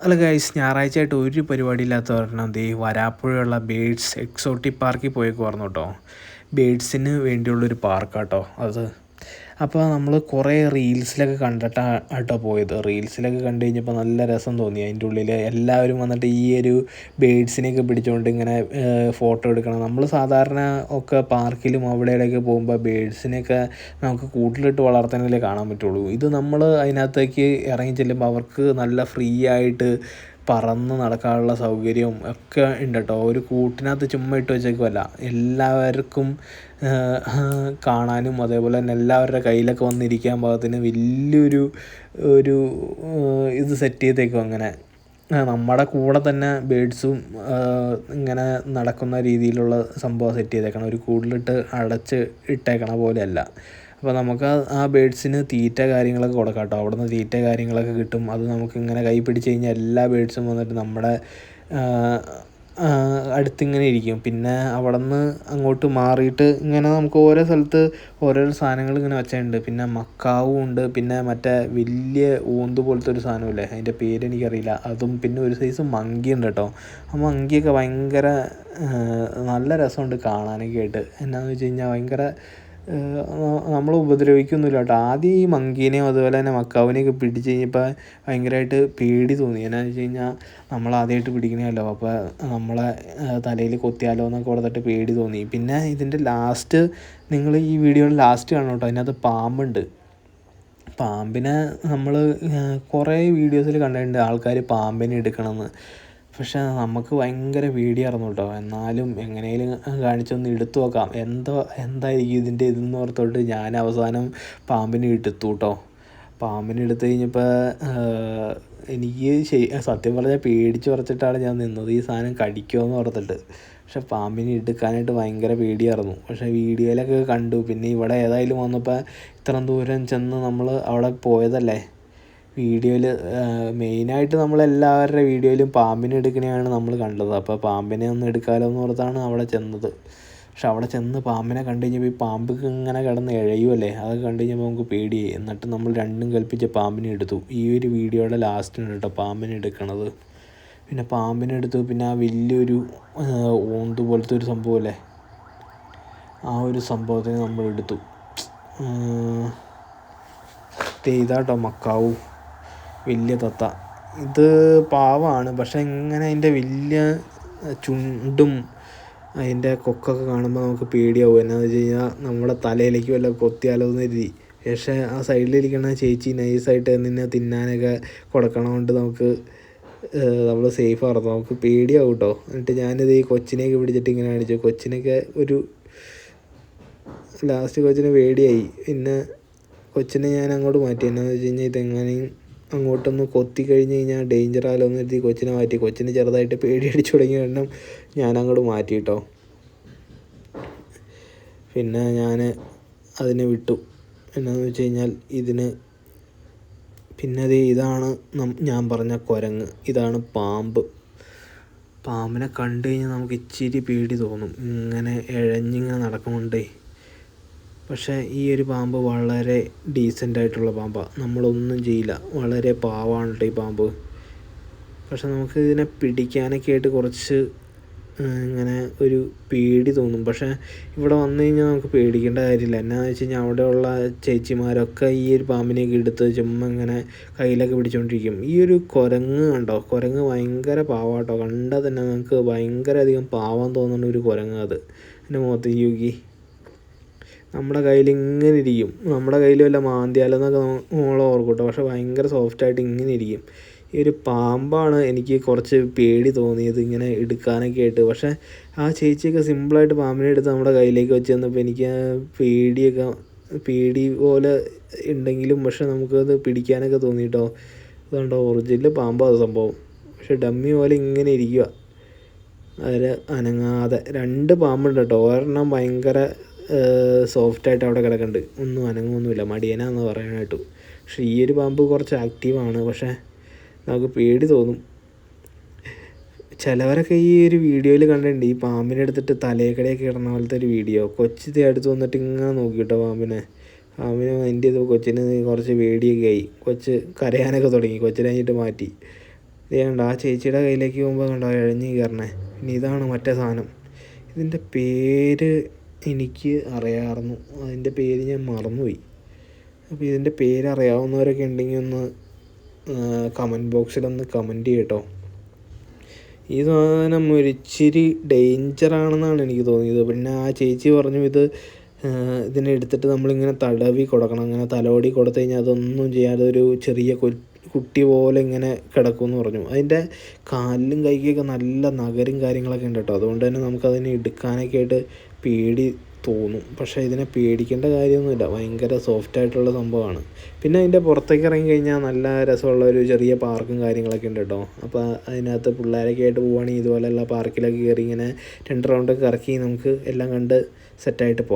അല്ല ഗൈസ് ഞായറാഴ്ചയായിട്ട് ഒരു പരിപാടി ഇല്ലാത്ത കാരണം ദേ വരാപ്പുഴയുള്ള ബേഡ്സ് എക്സോട്ടിക് പാർക്കിൽ പോയേക്കുമായിരുന്നു കേട്ടോ ബേഡ്സിന് വേണ്ടിയുള്ളൊരു പാർക്കാട്ടോ അത്. അപ്പോൾ നമ്മൾ കുറേ റീൽസിലൊക്കെ കണ്ടിട്ടാണ് കേട്ടോ പോയത്. റീൽസിലൊക്കെ കണ്ടു കഴിഞ്ഞപ്പോൾ നല്ല രസം തോന്നി. അതിന്റെ ഉള്ളിൽ എല്ലാവരും വന്നിട്ട് ഈ ഒരു ബേഡ്സിനെയൊക്കെ പിടിച്ചുകൊണ്ട് ഇങ്ങനെ ഫോട്ടോ എടുക്കണം. നമ്മൾ സാധാരണ ഒക്കെ പാർക്കിലും അവിടെ ഇവിടെയൊക്കെ പോകുമ്പോൾ ബേഡ്സിനെയൊക്കെ നമുക്ക് കൂട്ടിലിട്ട് വളർത്താനല്ലേ കാണാൻ പറ്റുള്ളൂ. ഇത് നമ്മൾ അതിനകത്തേക്ക് ഇറങ്ങി ചെല്ലുമ്പോൾ അവർക്ക് നല്ല ഫ്രീ ആയിട്ട് പറന്ന് നടക്കാനുള്ള സൗകര്യവും ഒക്കെ ഉണ്ട് കേട്ടോ ഒരു കൂട്ടിനകത്ത് ചുമ്മാ ഇട്ട് വെച്ചേക്കുമല്ല എല്ലാവർക്കും കാണാനും അതേപോലെ തന്നെ എല്ലാവരുടെ കയ്യിലൊക്കെ വന്നിരിക്കാൻ പാകത്തിന് വലിയൊരു ഒരു ഇത് സെറ്റ് ചെയ്തേക്കും അങ്ങനെ. നമ്മുടെ കൂടെ തന്നെ ബേഡ്സും ഇങ്ങനെ നടക്കുന്ന രീതിയിലുള്ള സംഭവം സെറ്റ് ചെയ്തേക്കണം. ഒരു കൂടിലിട്ട് അടച്ച് ഇട്ടേക്കണ പോലെയല്ല. അപ്പോൾ നമുക്ക് ആ ബേഡ്സിന് തീറ്റ കാര്യങ്ങളൊക്കെ കൊടുക്കാം കേട്ടോ അവിടെ നിന്ന് തീറ്റ കാര്യങ്ങളൊക്കെ കിട്ടും. അത് നമുക്ക് ഇങ്ങനെ കൈ പിടിച്ച് കഴിഞ്ഞാൽ എല്ലാ ബേഡ്സും വന്നിട്ട് നമ്മുടെ അടുത്തിങ്ങനെ ഇരിക്കും. പിന്നെ അവിടെ നിന്ന് അങ്ങോട്ട് മാറിയിട്ട് ഇങ്ങനെ നമുക്ക് ഓരോ സ്ഥലത്ത് ഓരോരോ സാധനങ്ങൾ ഇങ്ങനെ വെച്ചിട്ടുണ്ട് പിന്നെ മക്കാവും ഉണ്ട്. പിന്നെ മറ്റേ വലിയ ഊന്ത് പോലത്തെ ഒരു സാധനമില്ലേ അതിന്റെ പേര് എനിക്കറിയില്ല. അതും പിന്നെ ഒരു സൈസ് മങ്കി ഉണ്ട് കേട്ടോ. ആ മങ്കിയൊക്കെ ഭയങ്കര നല്ല രസമുണ്ട് കാണാനൊക്കെ ആയിട്ട്. എന്നാന്ന് വെച്ച് കഴിഞ്ഞാൽ ഭയങ്കര നമ്മളെ ഉപദ്രവിക്കൊന്നുമില്ല കേട്ടോ. ആദ്യം ഈ മങ്കീനെയും അതുപോലെ തന്നെ മക്കാവിനെയൊക്കെ പിടിച്ച് കഴിഞ്ഞപ്പോൾ ഭയങ്കരമായിട്ട് പേടി തോന്നി. എന്നാന്ന് വെച്ച് കഴിഞ്ഞാൽ നമ്മൾ ആദ്യമായിട്ട് പിടിക്കണമല്ലോ അപ്പോൾ നമ്മളെ തലയിൽ കൊത്തിയാലോ എന്നൊക്കെ ഓർത്തിട്ട് പേടി തോന്നി. പിന്നെ ഇതിന്റെ ലാസ്റ്റ് നിങ്ങൾ ഈ വീഡിയോയുടെ ലാസ്റ്റ് കാണണം കേട്ടോ. അതിനകത്ത് പാമ്പുണ്ട്. പാമ്പിനെ നമ്മൾ കുറേ വീഡിയോസിൽ കണ്ടിട്ടുണ്ട് ആൾക്കാർ പാമ്പിനെ എടുക്കണമെന്ന് പക്ഷേ നമുക്ക് ഭയങ്കര പേടിയായിരുന്നു കേട്ടോ. എന്നാലും എങ്ങനെയും കാണിച്ചൊന്ന് എടുത്തു നോക്കാം. എന്തോ എന്തായിരിക്കും ഇതിന്റെ ഇതെന്ന് ഓർത്തോട്ട് ഞാൻ അവസാനം പാമ്പിനെ എടുത്തു കേട്ടോ. പാമ്പിനെ എടുത്തു കഴിഞ്ഞപ്പോൾ എനിക്ക് സത്യം പറഞ്ഞാൽ പേടിച്ച് ഉറച്ചിട്ടാണ് ഞാൻ നിന്നത്. ഈ സാധനം കടിക്കുമെന്ന് ഓർത്തിട്ട്. പക്ഷെ പാമ്പിനെ എടുക്കാനായിട്ട് ഭയങ്കര പേടിയായിരുന്നു. പക്ഷേ വീഡിയോയിലൊക്കെ കണ്ടു. പിന്നെ ഇവിടെ ഏതായാലും വന്നപ്പോൾ ഇത്രയും ദൂരം ചെന്ന് നമ്മൾ അവിടെ പോയതല്ലേ? വീഡിയോയിൽ മെയിനായിട്ട് നമ്മളെല്ലാവരുടെ വീഡിയോയിലും പാമ്പിനെ എടുക്കണതാണ് നമ്മൾ കണ്ടത്. അപ്പോൾ പാമ്പിനെ ഒന്ന് എടുക്കാമല്ലോ എന്ന് ഓർത്താണ് അവിടെ ചെന്നത്. പക്ഷെ അവിടെ ചെന്ന് പാമ്പിനെ കണ്ടു കഴിഞ്ഞപ്പോൾ ഈ പാമ്പ് ഇങ്ങനെ കിടന്ന് ഇഴയുമല്ലേ അതൊക്കെ കണ്ടു കഴിഞ്ഞപ്പോൾ നമുക്ക് പേടി. എന്നിട്ട് നമ്മൾ രണ്ടും കൽപ്പിച്ച് പാമ്പിനെ എടുത്തു. ഈ ഒരു വീഡിയോയുടെ ലാസ്റ്റിനാണ് കേട്ടോ പാമ്പിനെ എടുക്കണത്. പിന്നെ പാമ്പിനെ എടുത്തു. പിന്നെ ആ വലിയൊരു ഓന്ത് പോലത്തെ ഒരു സംഭവമല്ലേ? ആ ഒരു സംഭവത്തിന് നമ്മൾ എടുത്തു. ഇതാട്ടോ മക്കാവു. വലിയ തത്ത. ഇത് പാവമാണ് പക്ഷെ ഇങ്ങനെ അതിന്റെ വലിയ ചുണ്ടും അതിന്റെ കൊക്കൊക്കെ കാണുമ്പോൾ നമുക്ക് പേടിയാവും. എന്നാന്ന് വെച്ച് കഴിഞ്ഞാൽ നമ്മുടെ തലയിലേക്ക് വല്ല കൊത്തിയാലോ എന്ന് കരുതി. പക്ഷേ ആ സൈഡിലിരിക്കുന്ന ചേച്ചി നൈസായിട്ട് നിന്നെ തിന്നാനൊക്കെ കൊടുക്കണതുകൊണ്ട് നമുക്ക് നമ്മൾ സേഫ് ആയിരുന്നു നമുക്ക് പേടിയാവും കേട്ടോ എന്നിട്ട് ഞാനിത് ഈ കൊച്ചിനെയൊക്കെ പിടിച്ചിട്ട് ഇങ്ങനെ കാണിച്ചു. കൊച്ചിനൊക്കെ ഒരു ലാസ്റ്റ് കൊച്ചിന് പേടിയായി. പിന്നെ കൊച്ചിനെ ഞാൻ അങ്ങോട്ട് മാറ്റി. എന്നാന്ന് വെച്ച് കഴിഞ്ഞാൽ ഇതെങ്ങനെയും അങ്ങോട്ടൊന്ന് കൊത്തി കഴിഞ്ഞ് കഴിഞ്ഞാൽ ഡേഞ്ചർ എന്ന് കരുതി കൊച്ചിനെ മാറ്റി. കൊച്ചിന് ചെറുതായിട്ട് പേടി അടിച്ചു തുടങ്ങിയ കാരണം ഞാൻ അങ്ങോട്ട് മാറ്റി കേട്ടോ പിന്നെ ഞാൻ അതിനെ വിട്ടു. എന്നാന്ന് വെച്ച് കഴിഞ്ഞാൽ ഇതിന് പിന്നെ അത് ഇതാണ് ഞാൻ പറഞ്ഞ കുരങ്ങ്. ഇതാണ് പാമ്പ്. പാമ്പിനെ കണ്ടു കഴിഞ്ഞാൽ നമുക്ക് ഇച്ചിരി പേടി തോന്നും. ഇങ്ങനെ ഇഴഞ്ഞിങ്ങനെ നടക്കുന്നുണ്ടേ പക്ഷേ ഈ ഒരു പാമ്പ് വളരെ ഡീസന്റ് ആയിട്ടുള്ള പാമ്പാണ് നമ്മളൊന്നും ചെയ്യില്ല. വളരെ പാവാണ് കേട്ടോ ഈ പാമ്പ്. പക്ഷെ നമുക്ക് ഇതിനെ പിടിക്കാനൊക്കെ ആയിട്ട് കുറച്ച് ഇങ്ങനെ ഒരു പേടി തോന്നും. പക്ഷേ ഇവിടെ വന്നു കഴിഞ്ഞാൽ നമുക്ക് പേടിക്കേണ്ട കാര്യമില്ല. എന്നാന്ന് വെച്ച് കഴിഞ്ഞാൽ അവിടെയുള്ള ചേച്ചിമാരൊക്കെ ഈ ഒരു പാമ്പിനെയൊക്കെ എടുത്ത് ചുമ്മാ ഇങ്ങനെ കയ്യിലൊക്കെ പിടിച്ചുകൊണ്ടിരിക്കും ഈ ഒരു കുരങ്ങ് കണ്ടോ? കുരങ്ങ് ഭയങ്കര പാവാട്ടോ. കണ്ടാൽ തന്നെ നമുക്ക് ഭയങ്കര അധികം പാവം തോന്നുന്ന ഒരു കുരങ്ങ് അത്. എന്റെ മുഖത്ത് യോഗി. നമ്മുടെ കയ്യിൽ ഇങ്ങനെ ഇരിക്കും. നമ്മുടെ കയ്യിൽ വല്ല മാന്തിയാലെന്നൊക്കെ നമ്മൾ ഓർക്കും കേട്ടോ പക്ഷെ ഭയങ്കര സോഫ്റ്റായിട്ട് ഇങ്ങനെ ഇരിക്കും. ഈ ഒരു പാമ്പാണ് എനിക്ക് കുറച്ച് പേടി തോന്നിയത് ഇങ്ങനെ എടുക്കാനൊക്കെ ആയിട്ട്. പക്ഷേ ആ ചേച്ചിയൊക്കെ സിമ്പിളായിട്ട് പാമ്പിനെ എടുത്ത് നമ്മുടെ കയ്യിലേക്ക് വെച്ച് തന്നപ്പോൾ എനിക്ക് പേടിയൊക്കെ പേടി പോലെ ഉണ്ടെങ്കിലും പക്ഷെ നമുക്കത് പിടിക്കാനൊക്കെ തോന്നി കേട്ടോ അതുകൊണ്ടോ ഒറിജിനൽ പാമ്പാണ് സംഭവം. പക്ഷെ ഡമ്മി പോലെ ഇങ്ങനെ ഇരിക്കുക അതിൽ അനങ്ങാതെ. രണ്ട് പാമ്പുണ്ട് കേട്ടോ. ഒരെണ്ണം ഭയങ്കര സോഫ്റ്റായിട്ട് അവിടെ കിടക്കുന്നുണ്ട് ഒന്നും അനങ്ങുമൊന്നുമില്ല മടിയനാന്ന് പറയാനായിട്ട്. പക്ഷെ ഈ ഒരു പാമ്പ് കുറച്ച് ആക്റ്റീവാണ് പക്ഷേ നമുക്ക് പേടി തോന്നും. ചിലവരൊക്കെ ഈ ഒരു വീഡിയോയിൽ കണ്ടിട്ടുണ്ട്. ഈ പാമ്പിനെ എടുത്തിട്ട് തലയക്കടയൊക്കെ ഇടുന്ന പോലത്തെ ഒരു വീഡിയോ. കൊച്ചി അടുത്ത് വന്നിട്ട് ഇങ്ങനെ നോക്കിയിട്ടോ പാമ്പിനെ. പാമ്പിനെ മൈൻഡ് ചെയ്ത് കൊച്ചിന് കുറച്ച് പേടിയൊക്കെ ആയി. കൊച്ച് കരയാനൊക്കെ തുടങ്ങി. കൊച്ചിനെ കഴിഞ്ഞിട്ട് മാറ്റി. ഇത് കണ്ട ആ ചേച്ചിയുടെ കയ്യിലേക്ക് പോകുമ്പോൾ കണ്ടോ ഇഴഞ്ഞ് കയറണേ. ഇനി ഇതാണ് മറ്റേ സാധനം. ഇതിന്റെ പേര് എനിക്ക് അറിയാമായിരുന്നു. അതിന്റെ പേര് ഞാൻ മറന്നുപോയി. അപ്പോൾ ഇതിന്റെ പേര് അറിയാവുന്നവരൊക്കെ ഉണ്ടെങ്കിൽ ഒന്ന് കമന്റ് ബോക്സിലൊന്ന് കമന്റ് ചെയ്യട്ടോ. ഈ സാധനം ഒരിച്ചിരി ഡേഞ്ചറാണെന്നാണ് എനിക്ക് തോന്നിയത്. പിന്നെ ആ ചേച്ചി പറഞ്ഞു ഇത് ഇതിനെ എടുത്തിട്ട് നമ്മളിങ്ങനെ തടവി കൊടുക്കണം. അങ്ങനെ തലോടി കൊടുത്തു കഴിഞ്ഞാൽ അതൊന്നും ചെയ്യാതെ ഒരു ചെറിയ കുട്ടി പോലെ ഇങ്ങനെ കിടക്കുമെന്ന് പറഞ്ഞു. അതിന്റെ കാലിലും കൈക്കൊക്കെ നല്ല നഖരും കാര്യങ്ങളൊക്കെ ഉണ്ട് കേട്ടോ അതുകൊണ്ട് തന്നെ നമുക്കതിനെ എടുക്കാനൊക്കെ ആയിട്ട് പേടി തോന്നും. പക്ഷേ ഇതിനെ പേടിക്കേണ്ട കാര്യമൊന്നുമില്ല. ഭയങ്കര സോഫ്റ്റ് ആയിട്ടുള്ള സംഭവമാണ്. പിന്നെ അതിന്റെ പുറത്തേക്ക് ഇറങ്ങി കഴിഞ്ഞാൽ നല്ല രസമുള്ള ഒരു ചെറിയ പാർക്കും കാര്യങ്ങളൊക്കെ ഉണ്ട് കേട്ടോ. അപ്പോൾ അതിനകത്ത് പിള്ളേരൊക്കെ ആയിട്ട് പോവുകയാണെങ്കിൽ ഇതുപോലെയുള്ള പാർക്കിലൊക്കെ കയറി ഇങ്ങനെ രണ്ട് റൗണ്ടൊക്കെ ഇറക്കി നമുക്ക് എല്ലാം കണ്ട് സെറ്റായിട്ട് പോവാം.